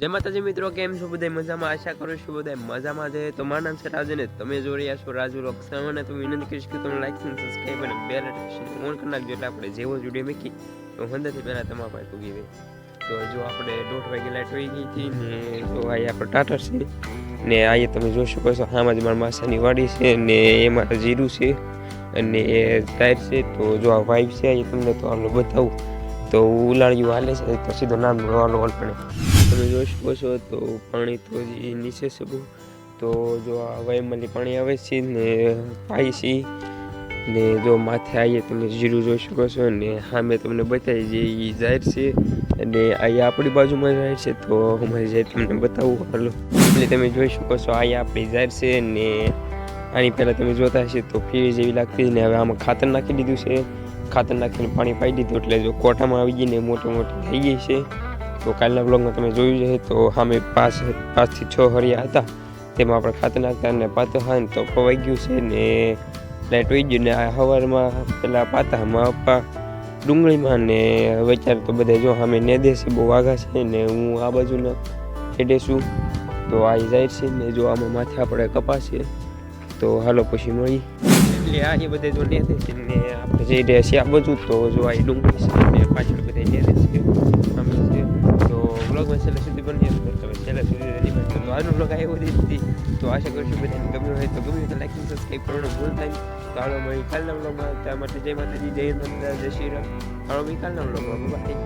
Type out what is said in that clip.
જય માતાજી મિત્રો, કેમ છો બધા? મજામાં? આશા કરું છું બધા મજામાં છે. તો મારા નામ છે રાજુ ને તમે જોઈ રહ્યા છો રાજુ રોક્સા અને તો વિનંતી કરીશ કે તમે લાઈક અને સબસ્ક્રાઈબ અને બેલ નોટિફિકેશન ઓન કરી નાખજો. એટલે આપણે જેવો જ વીડિયો મૂકી તો હંદાથી પહેલાં તમારા પાસે પૂગી ગઈ તો જો આપણે દોઢ વાગે લાઈટ હોઈ ગઈ હતી ને તો આ આપણે ટાટર છે. ને અહીંયા તમે જોઈ શકો છો, આમાં જ મારા માસાની વાડી છે ને એમાં જીરું છે અને એ ટાયર છે. તો જો આ વાઇફ છે અહીંયા તમને તો આટલું બતાવું. તો ઉલાળ્યું હાલે છે, તો સીધો નામ વાલો પડે તમે જોઈ શકો છો, તો પાણી તો હજી નીચે છે તો જો આ વાયમાંથી પાણી આવે છે ને પાઈસી ને જો માથે આવીએ તમે જીરું જોઈ શકો છો, ને સામે તમને બતાવી જે એ જાહેર છે, અને અહીંયા આપણી બાજુમાં જાહેર છે, તો અમારે જે તમને બતાવું, હાલો. એટલે તમે જોઈ શકો છો અહીંયા આપણી જાહેર છે, ને આની પહેલાં તમે જોતા હશે તો ફીર જેવી લાગતી ને હવે આમાં ખાતર નાખી દીધું છે. ખાતર નાખીને પાણી પાઈ દીધું એટલે જો કોઠામાં આવી ગઈ ને મોટી મોટી થઈ ગઈ છે. તો કાલના બ્લોગમાં તમે જોયું છે તો સામે પાંચ પાંચથી છ હરિયા હતા. તેમાં આપણે ખાતર નાખતા અને પાતો હા તો પવાઈ ગયું છે ને લાઈટ વહી ગયું ને આ સવારમાં પેલા પાતામાં અપ્પા ડુંગળીમાં ને હવે તો બધા જો સામે ને દેશે, બહુ વાઘા છે ને હું આ બાજુના ખેડે છું તો આ જાય છે ને જો આમાં માથે આપણે કપાસીએ તો હાલો પછી મળી એટલે આ એ બધે જો લેતે છે ને આપણે જઈ રહ્યા આ બધું તો જો આ ડુંગળી છે, ને પાછળ બધા નેદે છે સામે છે. તો વ્લોગમાં છેલ્લે સુધી બની જશે તમે છેલ્લે સુધી રેડી બનજો તો આનો વ્લોગ આવ્યો દીધી તો આશા કરું છું બધાને ગમ્યું હોય તો ગમ્યું તો લાઈક સબસ્ક્રાઈબ કરવાનું ભૂલતા નહીં. તો હાલો મળી કાલના વ્લોગમાં. ત્યાં માટે જય માતાજી, જય નંદા જય શ્રી રામ. હાલો મળી કાલના વ્લોગમાં. બાય.